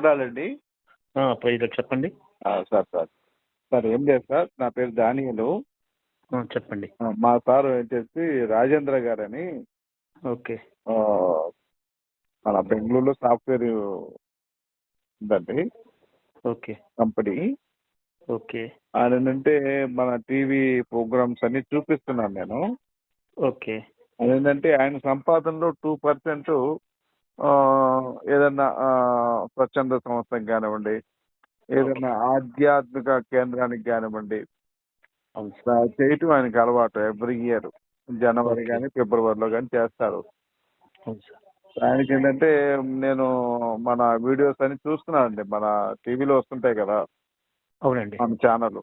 రాలండి praise చెప్పండి. Sir sir. Sir ఏం లేదు సార్ నా పేరు దానియలు చెప్పండి. మా సార్ వచ్చేసి రాజేంద్ర గారని ఓకే. మన బెంగళూరులో సాఫ్ట్వేర్ ఉందండి. ఓకే. కంపెనీ. ఓకే. ఆయన ఏంటంటే మన టీవీ ప్రోగ్రామ్స్ అన్ని చూపిస్తున్నాను నేను. ఓకే. అదేంటంటే ఆయన సంపాదనలో టూ పర్సెంట్ ఏదన్నా స్వచ్ఛంద సంస్థకి కానివ్వండి ఏదన్నా ఆధ్యాత్మిక కేంద్రానికి కానివ్వండి అవును. సార్ ఆ, చేయటం ఆయనకి అలవాటు ఎవ్రీ ఇయర్. జనవరి. కానీ ఫిబ్రవరిలో కానీ చేస్తారు. అవును సార్. ఆయనకి ఏంటంటే నేను మన వీడియోస్ అన్ని చూస్తున్నానండి. మన టీవీలో వస్తుంటాయి కదా అవునండి. మన ఛానల్.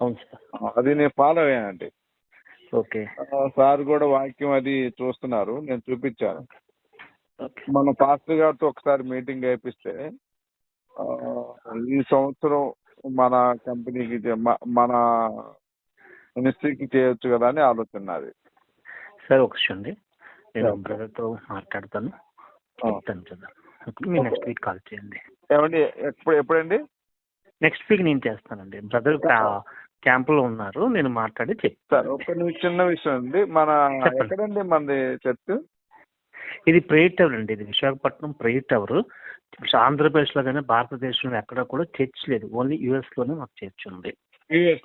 అవును సార్. అది నేను ఫాలో అయ్యానండి. ఓకే. ఆ, సార్ కూడా వాక్యం అది చూస్తున్నారు. నేను చూపించాను. మన పాస్టర్ గారితో ఒకసారి మీటింగ్ అయిపిస్తే ఈ సంవత్సరం మన కంపెనీకి మన మినిస్ట్రీకి చేయొచ్చు కదా అని ఆలోచన నాది. సార్ ఒక అండి. నేను. బ్రదర్తో మాట్లాడతాను. చెప్తాను నెక్స్ట్ వీక్ కాల్ చేయండి. ఏమండి ఎప్పుడు ఎప్పుడండి? నెక్స్ట్ వీక్ నేను చేస్తానండి. బ్రదర్ క్యాంపులో ఉన్నారు. నేను మాట్లాడి చెప్తాను. ఒక నిమిషం చిన్న విషయం అండి. మన. ఎక్కడండి మనది చర్చ్ ఇది ప్రేయర్ టవర్ అండి. ఇది విశాఖపట్నం ప్రేయర్ టవర్. ఆంధ్రప్రదేశ్లో కానీ భారతదేశంలో ఎక్కడ కూడా చర్చ్ లేదు. ఓన్లీ యుఎస్లోనే మాకు చర్చ్ ఉంది.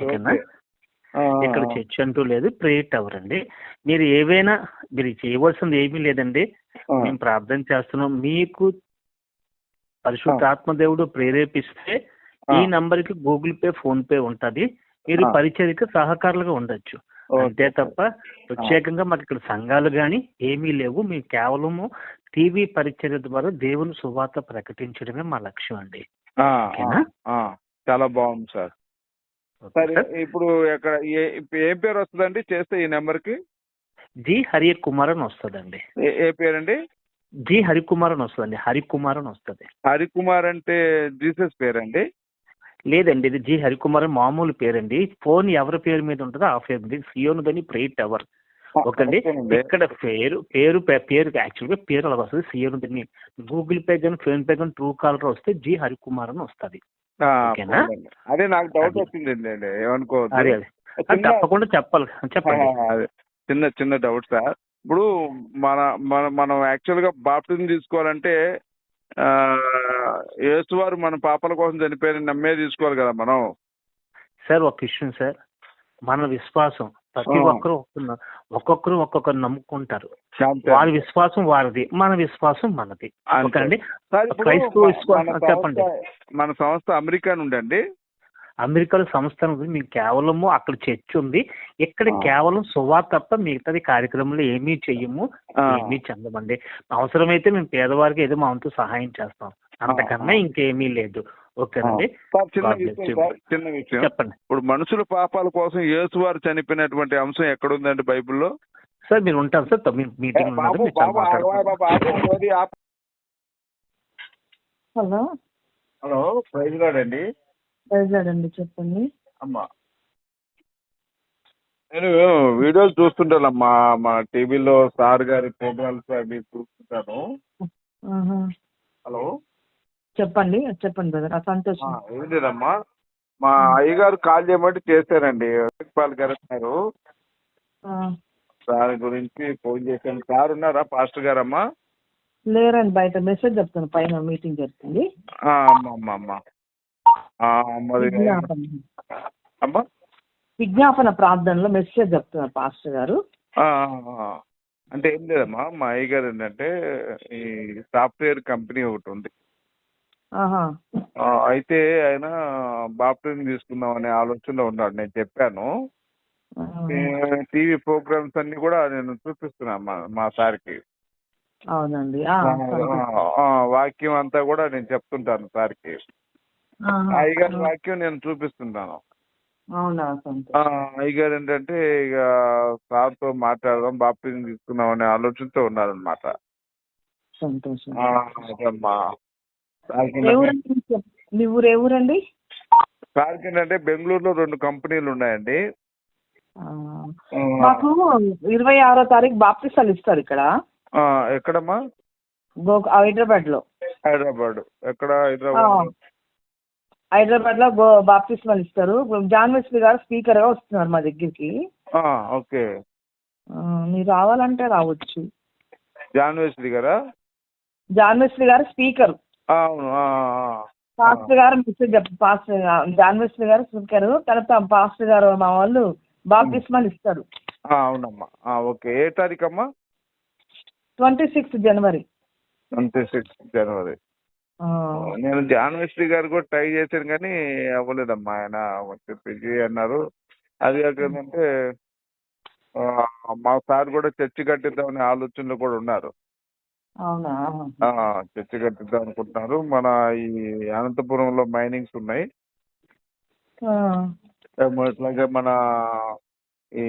ఓకేనా? ఇక్కడ చర్చ్ అంటూ లేదు. ప్రేయర్ టవర్ అండి. మీరు ఏవైనా మీరు చేయవలసింది ఏమీ లేదండి. మేము ప్రార్థన చేస్తున్నాం. మీకు పరిశుద్ధాత్మ దేవుడు ప్రేరేపిస్తే ఈ నంబర్కి గూగుల్ పే ఫోన్ పే ఉంటది. మీరు ఆ. పరిచర్యకు సహకారులుగా ఉండొచ్చు. అంతే తప్ప ప్రత్యేకంగా మాకు ఇక్కడ సంఘాలు కానీ ఏమీ లేవు. మేము కేవలము టీవీ పరిచర్య ద్వారా దేవుని సువార్త ప్రకటించడమే మా లక్ష్యం అండి? చాలా బాగుంది సార్. సరే? ఇప్పుడు ఎక్కడ ఏ ఏ పేరు వస్తుందండి చేస్తే ఈ నెంబర్కి జి హరి కుమార్ అని వస్తుందండి. ఏ- ఏ పేరండి? జి హరికుమార్ అని వస్తుందండి. హరికుమార్ అని వస్తుంది. హరికుమార్ అంటే జీసస్ పేరండి? లేదండి ఇది జి హరికుమార్ మామూలు పేరండి. ఫోన్ ఎవరి పేరు మీద ఉంటుందో ఆ పేరు మీద. సియోను దని ప్రే టవర్. ఓకేనండి. ఇక్కడ పేరు పేరు పే- పేరు యాక్చువల్గా పేరు అలా వస్తుంది. సియోను దని గూగుల్ పే కానీ ఫోన్ పే కానీ ట్రూ కాలర్ వస్తే జి హరికుమార్ అని వస్తుంది. ఓకేనా? అదే నాకు డౌట్ అదే. అదే చిన్న- తప్పకుండా చెప్పాలి. చెప్పండి. చిన్న చిన్న డౌట్ సార్. ఇప్పుడు మన మన మనం యాక్చువల్గా బాప్టిజం తీసుకోవాలంటే ఆ, యేసు వారు మన పాపల కోసం చనిపోయిన నమ్మే తీసుకోవాలి కదా మనం. సార్ ఒక విషయం సార్. మన విశ్వాసం ప్రతి. ఒక్కరు ఒక్కొక్క- ఒక్కొక్కరు ఒక్కొక్కరు నమ్ముకుంటారు. వారి విశ్వాసం వారిది మన విశ్వాసం మనది. అండి క్రైస్తవ విశ్వాసం- చెప్పండి. మన సంస్థ అమెరికా నుండి అండి అమెరికాలో సంస్థ ఉంది. మీకు కేవలము అక్కడ చర్చ్ ఉంది. ఇక్కడ. కేవలం సువార్ తప్ప మిగతాది కార్యక్రమంలో ఏమీ చెయ్యము. ఏమీ చెందమండి. అవసరమైతే మేము పేదవారికి ఏదో మా వంతు సహాయం చేస్తాం. అంతకన్నా. ఇంకేమీ లేదు. ఓకేనండి? చిన్న విషయం చెప్పండి. ఇప్పుడు మనుషుల పాపాల కోసం యేసు వారు చనిపోయినటువంటి అంశం ఎక్కడ ఉందండి బైబిల్లో? సార్ మీరు ఉంటారు sir. Meeting. Hello? Hello praise God అండి. ప్రజలండి చెప్పండి. అమ్మా. నేను వీడియోలు చూస్తుంటానమ్మా మా టీవీలో సార్ గారి ప్రోగ్రామ్స్ అవి చూస్తుంటాను. హలో. చెప్పండి చెప్పండి బ్రదర్. సంతోషం. ఏం లేదమ్మా. మా అయ్యగారు కాల్ చేయమంటే చేశారండి. పాల్ గారు అన్నారు దాని గురించి ఫోన్ చేశాను. సార్ ఉన్నారా? పాస్టర్ గారమ్మా? లేరండి బయట మెసేజ్ చెప్తాను. పైన మీటింగ్ జరుగుతుంది. ఆ, అమ్మా అమ్మా. మరి విజ్ఞాపన. అమ్మా విజ్ఞాపన ప్రార్థనలో మెసేజ్ చెప్తున్నారు పాస్టర్ గారు. అంటే ఏం లేదమ్మా మా అయ్యగారు ఏంటంటే ఈ సాఫ్ట్వేర్ కంపెనీ ఒకటి ఉంది. అయితే ఆయన బాప్టిజం తీసుకుందాం అనే ఆలోచనలో ఉన్నాడు నేను చెప్పాను. టీవీ ప్రోగ్రామ్స్ అన్ని కూడా నేను చూపిస్తున్నా మా మా సార్కి. అవునండి. వాక్యం అంతా కూడా నేను చెప్తుంటాను సార్కి. అయ్యగారి వాక్యం నేను చూపిస్తుంటాను. అవునా అయ్యగారు ఏంటంటే ఇక సార్తో మాట్లాడదాం బాప్టిజం తీసుకుందాం అనే ఆలోచనతో ఉన్నారనమాట ఎవరండి సార్కి ఏంటంటే బెంగళూరులో రెండు కంపెనీలు ఉన్నాయండి. మాకు ఇరవై ఆరో తారీఖు బాప్తిసాలు ఇస్తారు ఇక్కడ. ఎక్కడమ్మా? హైదరాబాద్లో హైదరాబాద్. ఎక్కడ? హైదరాబాద్. హైదరాబాద్లో బాప్తిస్మాలు ఇస్తారు జాన్ వెస్లీ గారు స్పీకర్గా వస్తున్నారు మా దగ్గరికి. ఓకే. మీరు రావాలంటే రావచ్చు. జాన్ వెస్లీ గారా? జాన్ వెస్లీ గారు స్పీకర్. అవును. గారు మెసేజ్ పాస్టర్ జాన్ వెస్లీ గారు స్పీకర్ తర్వాత పాస్టర్ గారు మా వాళ్ళు బాప్తిస్మాలు ఇస్తారు. అవునమ్మా. ఓకే. ఏ తారీఖు అమ్మా twenty sixth January. Twenty six January. నేను జాన్ గారు కూడా ట్రై చేశాను కానీ అవ్వలేదమ్మా ఆయన కొంచెం బిజీ అన్నారు. అది ఏంటంటే ఆ, మా సార్ కూడా చర్చి కట్టిద్దామనే ఆలోచనలో కూడా ఉన్నారు. చర్చి కట్టిద్దాం అనుకుంటున్నారు. మన ఈ అనంతపురంలో మైనింగ్స్ ఉన్నాయి. ఇట్లాగే మన ఈ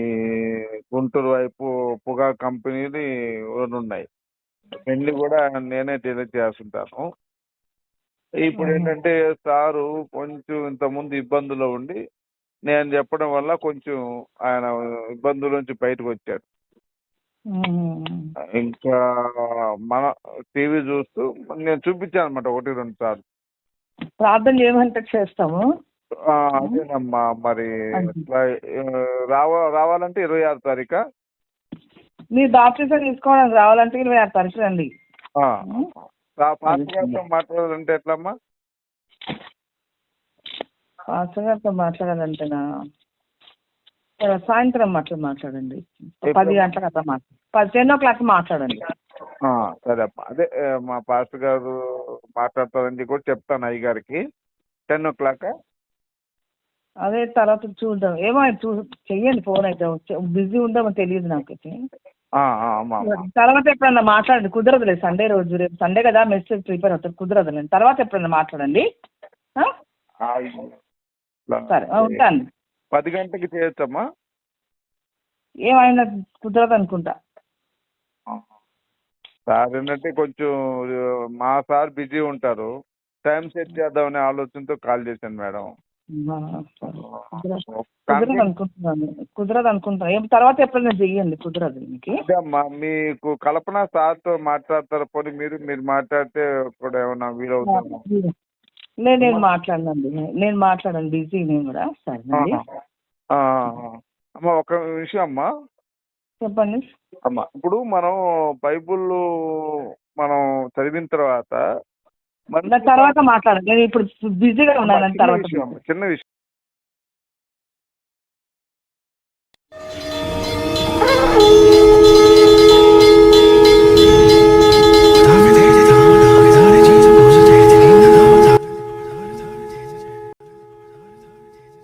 గుంటూరు వైపు పొగా కంపెనీలు రెండు ఉన్నాయి. పెళ్ళి కూడా నేనే డీలర్ చేస్తుంటాను. ఇప్పుడు ఏంటంటే సారు కొంచెం ఇంతకుముందు ఇబ్బందులో ఉండి నేను చెప్పడం వల్ల కొంచెం ఆయన ఇబ్బందుల నుంచి బయటకు వచ్చాడు. ఇంకా మన టీవీ చూస్తూ నేను చూపించాను అనమాట ఒకటి రెండు సార్లు. ప్రార్థన చేయమంటే చేస్తాము. అదేనమ్మా మరి రావ రావాలంటే ఇరవై ఆరు తారీఖా? మీరు బాప్తిజం తీసుకోవడానికి రావాలంటే ఇరవై ఆరు తారీఖు రండి. ఆ. రా- పాస్టర్ గారితో మాట్లాడాలంటే ఎట్లమ్మా? పాస్టర్ గారితో మాట్లాడాలంటేనా? సాయంత్రం మాట్లా మాట్లాడండి. పది గంటలకు అట్లా మాట్లాడండి పది టెన్ ఓ క్లాక్ మాట్లాడండి. సరే అమ్మా అదే మా పాస్టర్ గారు మాట్లాడతారని కూడా చెప్తాను అయ్య గారికి. Ten o'clock? అదే తర్వాత చూద్దాం. ఏమో చూ చెయ్యండి ఫోన్ అయితే. బిజీ ఉందామో తెలియదు నాకైతే. అమ్మా తర్వాత ఎప్పుడన్నా మాట్లాడండి కుదరదులే. సండే రోజు రేపు సండే కదా మెసేజ్ ప్రిపేర్ అవుతుంది కుదరదులేండి తర్వాత ఎప్పుడన్నా మాట్లాడండి. సరే ఉంటాను. పది గంటలకి చేయొచ్చమ్మా? ఏమైనా కుదరదు అనుకుంటా సార్ ఏంటంటే కొంచెం మా సార్ బిజీ ఉంటారు. టైం సెట్ చేద్దామనే ఆలోచనతో కాల్ చేశాను మేడం. కుదరదు. అనుకుంటున్నాను. కుదరదు అనుకుంటున్నాను ఏం తర్వాత ఎప్పుడైనా చెయ్యండి. కుదరదు మీకు. అమ్మా మీకు కల్పన సార్తో మాట్లాడతారు. పోనీ మీరు మీరు మాట్లాడితే కూడా ఏమన్నా వీలవుతుందా? లేదు నేను మాట్లాడనండి. నేను మాట్లాడాను. బిజీ నేను కూడా. ఆ, అమ్మ ఒక విషయం అమ్మా. చెప్పండి. అమ్మ ఇప్పుడు మనం బైబుల్ మనం చదివిన తర్వాత దాని తర్వాత మాట్లాడండి నేను ఇప్పుడు బిజీగా ఉన్నాను తర్వాత చిన్న విషయం.